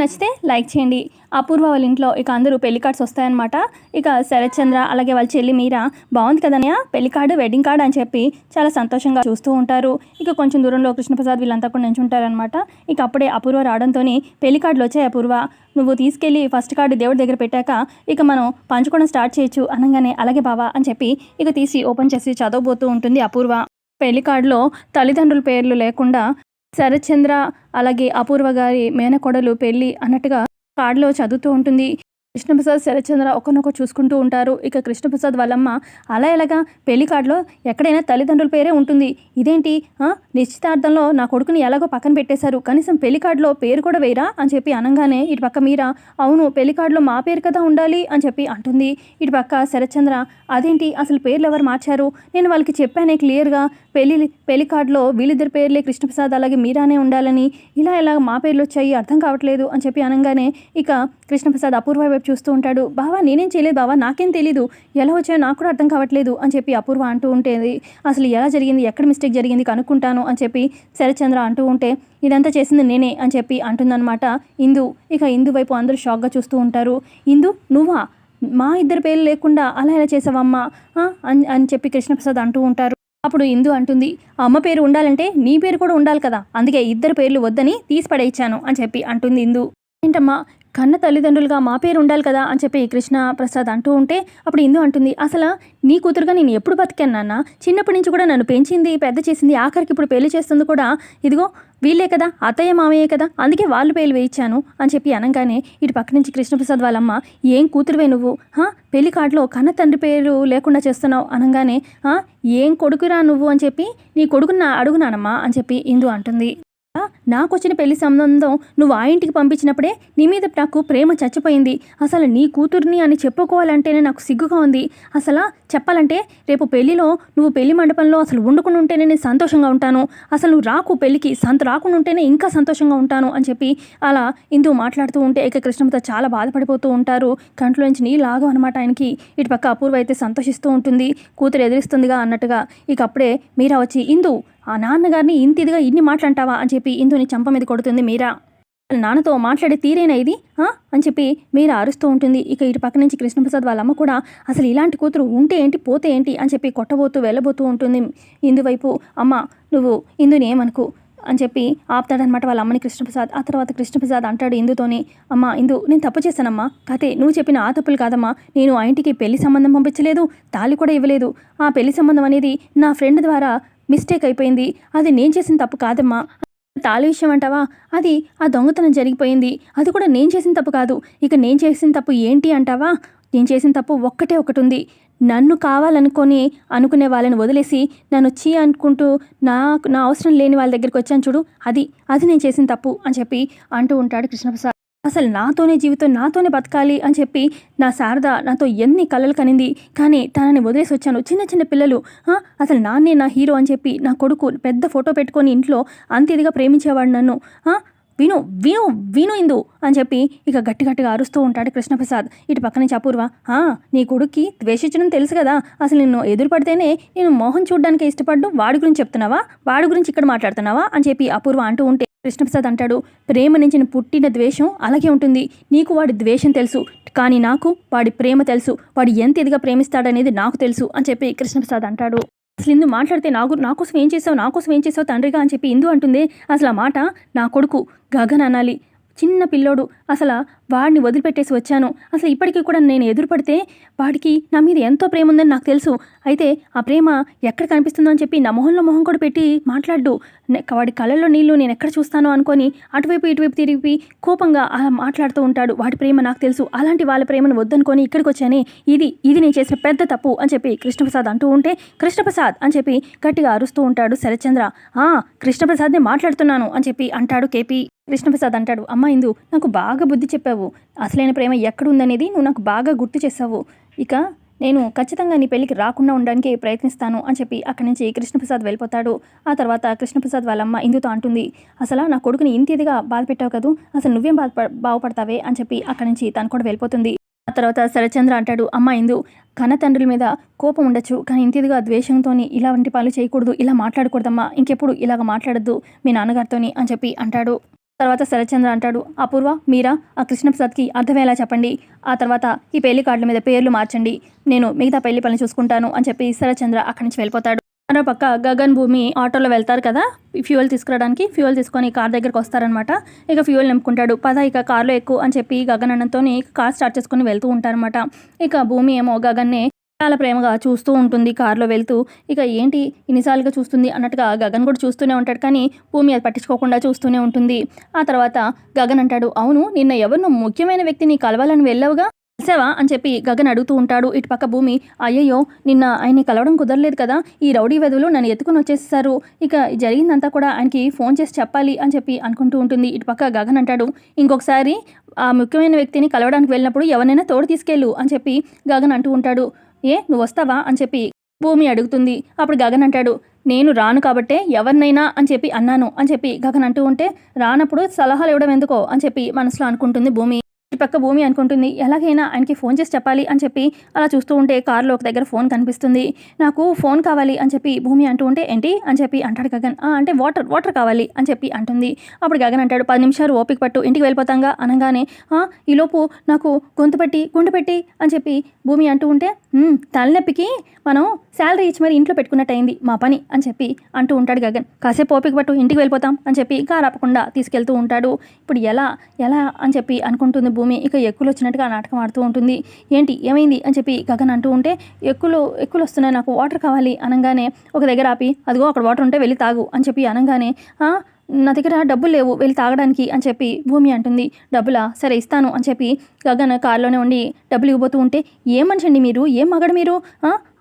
నచ్చితే లైక్ చేయండి. అపూర్వ వాళ్ళ ఇంట్లో ఇక అందరూ పెళ్ళి కార్డ్స్ వస్తాయన్నమాట. ఇక శరత్ చంద్ర అలాగే వాళ్ళ చెల్లి మీరా బాగుంది కదనయ్య పెళ్ళి కార్డు వెడ్డింగ్ కార్డు అని చెప్పి చాలా సంతోషంగా చూస్తూ ఉంటారు. ఇక కొంచెం దూరంలో కృష్ణప్రసాద్ వీళ్ళంతా కూడా నించుంటారనమాట ఇక అప్పుడే అపూర్వ రావడంతో పెళ్ళి కార్డులు వచ్చాయి అపూర్వ. నువ్వు తీసుకెళ్ళి ఫస్ట్ కార్డు దేవుడి దగ్గర పెట్టాక ఇక మనం పంచుకోవడం స్టార్ట్ చేయొచ్చు అనగానే అలాగే బావా అని చెప్పి ఇక తీసి ఓపెన్ చేసి చదవబోతూ ఉంటుంది అపూర్వ. పెళ్ళి కార్డులో తల్లిదండ్రుల పేర్లు లేకుండా శరత్చంద్ర అలాగే అపూర్వ గారి మేనకోడలు పెళ్ళి అన్నట్టుగా కార్డులో చదువుతూ ఉంటుంది. కృష్ణప్రసాద్ శరత్చంద్ర ఒకరినొకరు చూసుకుంటూ ఉంటారు. ఇక కృష్ణప్రసాద్ వాళ్ళమ్మ అలా ఎలాగా పెళ్ళి కార్డులో ఎక్కడైనా తల్లిదండ్రుల పేరే ఉంటుంది. ఇదేంటి? నిశ్చితార్థంలో నా కొడుకుని ఎలాగో పక్కన పెట్టేశారు. కనీసం పెళ్ళి కార్డులో పేరు కూడా వేయరా? అని చెప్పి అనగానే ఇటు పక్క మీరా అవును పెళ్ళి కార్డులో మా పేరు కదా ఉండాలి? అని చెప్పి అంటుంది. ఇటు పక్క శరత్చంద్ర అదేంటి? అసలు పేర్లు ఎవరు మార్చారు? నేను వాళ్ళకి చెప్పానే క్లియర్గా పెళ్ళి పెళ్ళి కార్డులో వీళ్ళిద్దరి పేర్లే కృష్ణప్రసాద్ అలాగే మీరానే ఉండాలని ఇలా ఎలా మా పేర్లు వచ్చాయి? అర్థం కావట్లేదు అని చెప్పి అనగానే ఇక కృష్ణప్రసాద్ అపూర్వ చూస్తూ ఉంటాడు. బావా నేనేం చేయలేదు బావా నాకేం తెలీదు. ఎలా వచ్చాయో నాకు కూడా అర్థం కావట్లేదు అని చెప్పి అపూర్వ అంటూ ఉంటేది అసలు ఎలా జరిగింది? ఎక్కడ మిస్టేక్ జరిగింది? కనుక్కుంటాను అని చెప్పి శరత్చంద్ర అంటూ ఉంటే ఇదంతా చేసింది నేనే అని చెప్పి అంటుందన్నమాట. ఇందు ఇక ఇందు వైపు అందరూ షాక్గా చూస్తూ ఉంటారు. ఇందు నువ్వా? మా ఇద్దరి పేర్లు లేకుండా అలా ఎలా చేసావమ్మా? అని అని చెప్పి కృష్ణప్రసాద్ అంటూ ఉంటారు. అప్పుడు ఇందు అంటుంది అమ్మ పేరు ఉండాలంటే నీ పేరు కూడా ఉండాలి కదా. అందుకే ఇద్దరు పేర్లు వద్దని తీసి పడేయించాను అని చెప్పి అంటుంది ఇందు. ఏంటమ్మా? కన్న తల్లిదండ్రులుగా మా పేరు ఉండాలి కదా అని చెప్పి కృష్ణ ప్రసాద్ అంటూ ఉంటే అప్పుడు ఇందు అంటుంది అసలు నీ కూతురుగా నేను ఎప్పుడు బతికాను నాన్న? చిన్నప్పటి నుంచి కూడా నన్ను పెంచింది పెద్ద చేసింది ఆఖరికి ఇప్పుడు పెళ్ళి చేస్తుంది కూడా. ఇదిగో వీళ్ళే కదా అత్తయ్య మామయ్యే కదా అందుకే వాళ్ళు పేలు వేయించాను అని చెప్పి అనగానే ఇటు పక్క నుంచి కృష్ణప్రసాద్ వాళ్ళమ్మ ఏం కూతురువే నువ్వు? హా? పెళ్ళి కార్డులో కన్న తండ్రి పేరు లేకుండా చేస్తున్నావు అనగానే ఏం కొడుకురా నువ్వు? అని చెప్పి నీ కొడుకున్న అడుగునానమ్మా అని చెప్పి ఇందు అంటుంది. నాకు వచ్చిన పెళ్ళి సంబంధం నువ్వు ఆ ఇంటికి పంపించినప్పుడే నీ మీద నాకు ప్రేమ చచ్చిపోయింది. అసలు నీ కూతుర్ని అని చెప్పుకోవాలంటేనే నాకు సిగ్గుగా ఉంది. అసలు చెప్పాలంటే రేపు పెళ్ళిలో నువ్వు పెళ్ళి మండపంలో అసలు వండుకుని ఉంటేనే నేను సంతోషంగా ఉంటాను. అసలు నువ్వు రాకు పెళ్ళికి సంత రాకుండా ఉంటేనే ఇంకా సంతోషంగా ఉంటాను అని చెప్పి అలా ఇందు మాట్లాడుతూ ఉంటే ఇక చాలా బాధపడిపోతూ ఉంటారు. కంట్లోంచి నీళ్ళు ఆగవు అనమాట ఆయనకి. ఇటు పక్క అపూర్వ అయితే సంతోషిస్తూ ఉంటుంది. కూతురు ఎదిరిస్తుందిగా అన్నట్టుగా. ఇక అప్పుడే మీరా వచ్చి ఇందు ఆ నాన్నగారిని ఇంత ఇదిగా ఇన్ని మాట్లాంటావా అని చెప్పి ఇందుని చంప మీద కొడుతుంది మీరా. వాళ్ళ నాన్నతో మాట్లాడే తీరేనా ఇది? అని చెప్పి మీరా అరుస్తూ ఉంటుంది. ఇక ఇటు పక్క నుంచి కృష్ణప్రసాద్ వాళ్ళ అమ్మ కూడా అసలు ఇలాంటి కూతురు ఉంటే ఏంటి పోతే ఏంటి అని చెప్పి కొట్టబోతూ వెళ్ళబోతూ ఉంటుంది. ఇందువైపు అమ్మ నువ్వు ఇందుని ఏమనుకు? అని చెప్పి ఆపుతాడనమాట వాళ్ళ అమ్మని కృష్ణప్రసాద్. ఆ తర్వాత కృష్ణప్రసాద్ అంటాడు ఇందుతోని అమ్మ ఇందు నేను తప్పు చేశానమ్మా. కతే నువ్వు చెప్పిన ఆ తప్పులు కాదమ్మా. నేను ఆ ఇంటికి పెళ్ళి సంబంధం పంపించలేదు తాళి కూడా ఇవ్వలేదు. ఆ పెళ్ళి సంబంధం అనేది నా ఫ్రెండ్ ద్వారా మిస్టేక్ అయిపోయింది. అది నేను చేసిన తప్పు కాదమ్మా. తాళి విషయం అంటావా? అది ఆ దొంగతనం జరిగిపోయింది. అది కూడా నేను చేసిన తప్పు కాదు. ఇక నేను చేసిన తప్పు ఏంటి అంటావా? నేను చేసిన తప్పు ఒక్కటే ఒకటి ఉంది నన్ను కావాలనుకొని అనుకునే వాళ్ళని వదిలేసి నన్ను వచ్చి అనుకుంటూ నాకు నా అవసరం లేని వాళ్ళ దగ్గరికి వచ్చాను చూడు. అది అది నేను చేసిన తప్పు అని చెప్పి అంటూ ఉంటాడు కృష్ణప్రసాద్. అసలు నాతోనే జీవితం నాతోనే బతకాలి అని చెప్పి నా శారద నాతో ఎన్ని కలలు కనింది. కానీ తనని వదిలేసి వచ్చాను. చిన్న చిన్న పిల్లలు అసలు నాన్నే నా హీరో అని చెప్పి నా కొడుకు పెద్ద ఫోటో పెట్టుకొని ఇంట్లో అంత ఇదిగా ప్రేమించేవాడు నన్ను. విను విను విను ఇందు అని చెప్పి ఇక గట్టి గట్టిగా అరుస్తూ ఉంటాడు కృష్ణప్రసాద్. ఇటు పక్కనే నుంచి అపూర్వ నీ కొడుక్కి ద్వేషించడం తెలుసు కదా. అసలు నిన్ను ఎదురుపడితేనే నేను మోహన్ చూడడానికి ఇష్టపడ్డు వాడి గురించి చెప్తున్నావా? వాడి గురించి ఇక్కడ మాట్లాడుతున్నావా? అని చెప్పి అపూర్వ అంటూ ఉంటే కృష్ణప్రసాద్ అంటాడు ప్రేమ నుంచి పుట్టిన ద్వేషం అలాగే ఉంటుంది. నీకు వాడి ద్వేషం తెలుసు కానీ నాకు వాడి ప్రేమ తెలుసు. వాడు ఎంత ఇదిగా ప్రేమిస్తాడనేది నాకు తెలుసు అని చెప్పి కృష్ణప్రసాద్ అంటాడు. అసలు ఇందు మాట్లాడితే నాకు నా కోసం ఏం చేసావు నా కోసం ఏం చేసావు తండ్రిగా అని చెప్పి ఇందు అంటుంది. అసలు ఆ మాట నా కొడుకు గగన్ అనాలి. చిన్న పిల్లోడు. అసలు వాడిని వదిలిపెట్టేసి వచ్చాను. అసలు ఇప్పటికీ కూడా నేను ఎదురుపడితే వాడికి నా మీద ఎంతో ప్రేమ ఉందని నాకు తెలుసు. అయితే ఆ ప్రేమ ఎక్కడ కనిపిస్తుందో అని చెప్పి నా మొహంలో మొహం కూడా పెట్టి మాట్లాడు వాడి కళ్ళల్లో నీళ్ళు నేను ఎక్కడ చూస్తానో అనుకొని అటువైపు ఇటువైపు తిరిగి కోపంగా అలా మాట్లాడుతూ ఉంటాడు. వాడి ప్రేమ నాకు తెలుసు. అలాంటి వాళ్ళ ప్రేమను వద్దనుకొని ఇక్కడికి వచ్చానే ఇది ఇది నేను చేసిన పెద్ద తప్పు అని చెప్పి కృష్ణప్రసాద్ అంటూ ఉంటే కృష్ణప్రసాద్ అని చెప్పి గట్టిగా అరుస్తూ ఉంటాడు శరత్చంద్ర. ఆ కృష్ణప్రసాద్నే మాట్లాడుతున్నాను అని చెప్పి అంటాడు కేపీ. కృష్ణప్రసాద్ అంటాడు అమ్మా ఇందు నాకు బాగా బుద్ధి చెప్పావు. అసలైన ప్రేమ ఎక్కడుందనేది నువ్వు నాకు బాగా గుర్తు చేసావు ఇక నేను ఖచ్చితంగా నీ పెళ్ళికి రాకుండా ఉండడానికి ప్రయత్నిస్తాను అని చెప్పి అక్కడి నుంచి కృష్ణప్రసాద్ వెళ్ళిపోతాడు. ఆ తర్వాత కృష్ణప్రసాద్ వాళ్ళమ్మ ఇందుతో అంటుంది అసలు నా కొడుకుని ఇంత ఇదిగా బాధ పెట్టావు కదూ? అసలు నువ్వేం బాధ బాగుపడతావే? అని చెప్పి అక్కడి నుంచి తను కూడా వెళ్ళిపోతుంది. ఆ తర్వాత శరచంద్ర అంటాడు అమ్మ ఇందు కన్న తండ్రుల మీద కోపం ఉండొచ్చు కానీ ఇంటిదిగా ద్వేషంతో ఇలాంటి పనులు చేయకూడదు ఇలా మాట్లాడకూడదమ్మా ఇంకెప్పుడు ఇలాగ మాట్లాడద్దు మీ నాన్నగారితోని అని చెప్పి అంటాడు. తర్వాత శరత్చంద్ర అంటాడు అపూర్వ మీరా ఆ కృష్ణప్రసాద్కి అర్థమయ్యేలా చెప్పండి. ఆ తర్వాత ఈ పెళ్ళి కార్డుల మీద పేర్లు మార్చండి. నేను మిగతా పెళ్ళి పనులు చూసుకుంటాను అని చెప్పి శరత్చంద్ర అక్కడి నుంచి వెళ్ళిపోతాడు. మరో పక్క గగన్ భూమి ఆటోలో వెళ్తారు కదా ఫ్యూయల్ తీసుకురావడానికి. ఫ్యూయల్ తీసుకొని కార్ దగ్గరకు వస్తారనమాట ఇక ఫ్యూయల్ నింపుకుంటాడు. పద ఇక కార్లో ఎక్కువ అని చెప్పి గగన్ అన్నంతో కార్ స్టార్ట్ చేసుకొని వెళ్తూ ఉంటారనమాట ఇక భూమి ఏమో గగన్నే చాలా ప్రేమగా చూస్తూ ఉంటుంది కారులో వెళ్తూ. ఇక ఏంటి ఇన్నిసార్లుగా చూస్తుంది అన్నట్టుగా గగన్ కూడా చూస్తూనే ఉంటాడు. కానీ భూమి అది పట్టించుకోకుండా చూస్తూనే ఉంటుంది. ఆ తర్వాత గగన్ అంటాడు అవును నిన్న ఎవరినో ముఖ్యమైన వ్యక్తిని కలవాలని వెళ్ళావుగా? కలిసావా? అని చెప్పి గగన్ అడుగుతూ ఉంటాడు ఇటు పక్క భూమి. అయ్యయ్యో నిన్న ఆయన్ని కలవడం కుదరలేదు కదా? ఈ రౌడీ వెధువులు నన్ను ఎత్తుకుని వచ్చేసారు ఇక జరిగిందంతా కూడా ఆయనకి ఫోన్ చేసి చెప్పాలి అని చెప్పి అనుకుంటూ ఉంటుంది ఇటు పక్క గగన్ అంటాడు. ఇంకొకసారి ఆ ముఖ్యమైన వ్యక్తిని కలవడానికి వెళ్ళినప్పుడు ఎవరినైనా తోడు తీసుకెళ్ళు అని చెప్పి గగన్ అంటూ ఉంటాడు. ఏ నువ్వు వస్తావా అని చెప్పి భూమి అడుగుతుంది. అప్పుడు గగన్ అంటాడు నేను రాను కాబట్టే ఎవరినైనా అని చెప్పి అన్నాను అని చెప్పి గగన్ అంటూ ఉంటే రానప్పుడు సలహాలు ఇవ్వడం ఎందుకో అని చెప్పి మనసులో అనుకుంటుంది భూమి. ఇటు పక్క భూమి అనుకుంటుంది. ఎలాగైనా ఆయనకి ఫోన్ చేసి చెప్పాలి అని చెప్పి అలా చూస్తూ ఉంటే కారులో ఒక దగ్గర ఫోన్ కనిపిస్తుంది. నాకు ఫోన్ కావాలి అని చెప్పి భూమి అంటూ ఉంటే ఏంటి? అని చెప్పి అంటాడు గగన్. అంటే వాటర్ వాటర్ కావాలి అని చెప్పి అంటుంది. అప్పుడు గగన్ అంటాడు పది నిమిషాలు ఓపిక పట్టు ఇంటికి వెళ్ళిపోతాంగా అనగానే ఈలోపు నాకు గొంతు పెట్టి గుండు పెట్టి అని చెప్పి భూమి అంటూ ఉంటే తలనొప్పికి మనం శాలరీ ఇచ్చి మరి ఇంట్లో పెట్టుకున్నట్టు అయింది మా పని అని చెప్పి అంటూ ఉంటాడు గగన్. కాసేపు ఓపిక పట్టు ఇంటికి వెళ్ళిపోతాం అని చెప్పి కారు ఆపకుండా తీసుకెళ్తూ ఉంటాడు. ఇప్పుడు ఎలా ఎలా అని చెప్పి అనుకుంటుంది భూమి. భూమి ఇక ఎక్కులు వచ్చినట్టుగా నాటకం ఆడుతూ ఉంటుంది. ఏంటి? ఏమైంది? అని చెప్పి గగన్ అంటూ ఉంటే ఎక్కులు ఎక్కులు వస్తున్నాయి నాకు వాటర్ కావాలి అనగానే ఒక దగ్గర ఆపి అదిగో అక్కడ వాటర్ ఉంటే వెళ్ళి తాగు అని చెప్పి అనగానే నా దగ్గర డబ్బులు లేవు వెళ్ళి తాగడానికి అని చెప్పి భూమి అంటుంది. డబ్బులా? సరే ఇస్తాను అని చెప్పి గగన్ కారులోనే ఉండి డబ్బులు ఇవ్వబోతూ ఉంటే ఏం మనిషి అండి మీరు? ఏం మగడు మీరు?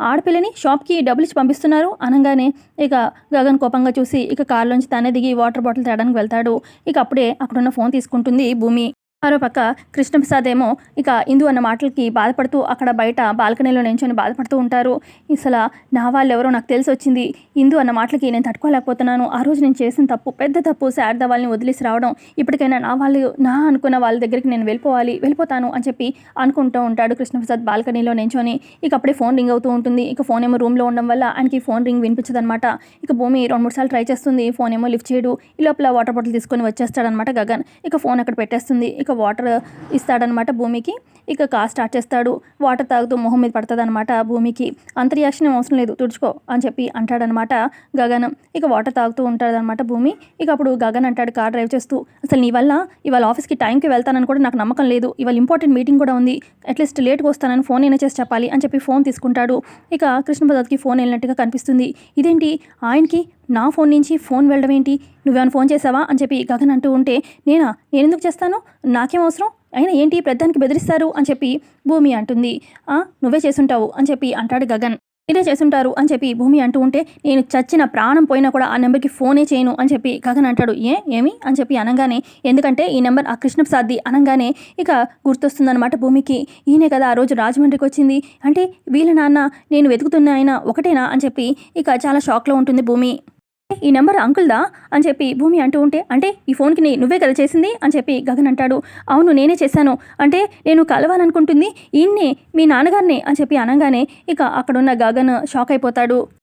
ఆడపిల్లని షాప్కి డబ్బులు ఇచ్చి పంపిస్తున్నారు అనగానే ఇక గగన్ కోపంగా చూసి ఇక కారులోంచి తానే దిగి వాటర్ బాటిల్ తేడానికి వెళ్తాడు. ఇక అప్పుడే అక్కడున్న ఫోన్ తీసుకుంటుంది భూమి. మరోపక్క కృష్ణప్రసాద్ ఏమో ఇక ఇందు అన్న మాటలకి బాధపడుతూ అక్కడ బయట బాల్కనీలో నించొని బాధపడుతూ ఉంటారు. అసలు నా వాళ్ళు ఎవరో నాకు తెలిసి వచ్చింది ఇందు అన్న మాటలకి నేను తట్టుకోలేకపోతున్నాను. ఆ రోజు నేను చేసిన తప్పు పెద్ద తప్పు శారద వాళ్ళని వదిలేసి రావడం. ఇప్పటికైనా నా వాళ్ళు నా అనుకున్న వాళ్ళ దగ్గరికి నేను వెళ్ళిపోవాలి వెళ్ళిపోతాను అని చెప్పి అనుకుంటూ ఉంటాడు కృష్ణప్రసాద్ బాల్కనీలో నించొని. ఇక అప్పుడే ఫోన్ రింగ్ అవుతూ ఉంటుంది. ఇక ఫోన్ ఏమో రూమ్లో ఉండడం వల్ల ఆయనకి ఫోన్ రింగ్ వినిపించదనమాట ఇక భూమి రెండు మూడు సార్లు ట్రై చేస్తుంది. ఫోన్ ఏమో లిఫ్ట్ చేయడు. ఈ లోపల వాటర్ బాటిల్ తీసుకొని వచ్చేస్తాడనమాట గగన్. ఇక ఫోన్ అక్కడ పెట్టేస్తుంది. ఇక వాటర్ ఇస్తాడనమాట భూమికి. ఇక కా స్టార్ట్ చేస్తాడు. వాటర్ తాగుతూ మొహం మీద పడుతుందన్నమాట భూమికి. అంత రియాక్షన్ అవసరం లేదు తుడుచుకో అని చెప్పి అంటాడనమాట గగన్. ఇక వాటర్ తాగుతూ ఉంటాడనమాట భూమి. ఇక అప్పుడు గగన్ అంటాడు కార్ డ్రైవ్ చేస్తూ. అసలు నీ వల్ల? ఇవాళ ఆఫీస్కి టైంకి వెళ్తానని కూడా నాకు నమ్మకం లేదు. ఇవాళ ఇంపార్టెంట్ మీటింగ్ కూడా ఉంది. అట్లీస్ట్ లేట్గా వస్తానని ఫోన్ అయినా చేసి చెప్పాలి అని చెప్పి ఫోన్ తీసుకుంటాడు. ఇక కృష్ణ ప్రసాద్కి ఫోన్ వెళ్ళినట్టుగా కనిపిస్తుంది. ఇదేంటి? ఆయనకి? నా ఫోన్ నుంచి ఫోన్ వెళ్ళడం ఏంటి నువ్వేమైనా ఫోన్ చేసావా? అని చెప్పి గగన్ అంటూ ఉంటే నేనా? నేను ఎందుకు చేస్తాను? నాకేం అవసరం? అయినా ఏంటి ప్రధానికి బెదిరిస్తారు అని చెప్పి భూమి అంటుంది. "ఆ, నువ్వే చేసుంటావు అని చెప్పి అంటాడు గగన్. ఇదే చేసుంటారు అని చెప్పి భూమి అంటూ ఉంటే నేను చచ్చిన ప్రాణం పోయినా కూడా ఆ నెంబర్కి ఫోనే చేయను అని చెప్పి గగన్ అంటాడు. ఏ ఏమి? అని చెప్పి అనగానే ఎందుకంటే ఈ నెంబర్ ఆ కృష్ణప్రసాద్ది అనగానే ఇక గుర్తొస్తుందన్నమాట భూమికి. ఈయనే కదా ఆ రోజు రాజమండ్రికి వచ్చింది. అంటే వీళ్ళ నాన్న నేను వెతుకుతున్న ఆయన ఒకటేనా అని చెప్పి ఇక చాలా షాక్లో ఉంటుంది భూమి. ఈ నెంబర్ అంకుల్దా? అని చెప్పి భూమి అంటూ ఉంటే అంటే ఈ ఫోన్కి నీ- నువ్వే కదా చేసింది? అని చెప్పి గగన్ అంటాడు. అవును నేనే చేశాను. అంటే నేను కలవాలనుకుంటుంది ఈయన్నే మీ నాన్నగారిని? అని చెప్పి అనగానే ఇక అక్కడున్న గగన్ షాక్ అయిపోతాడు.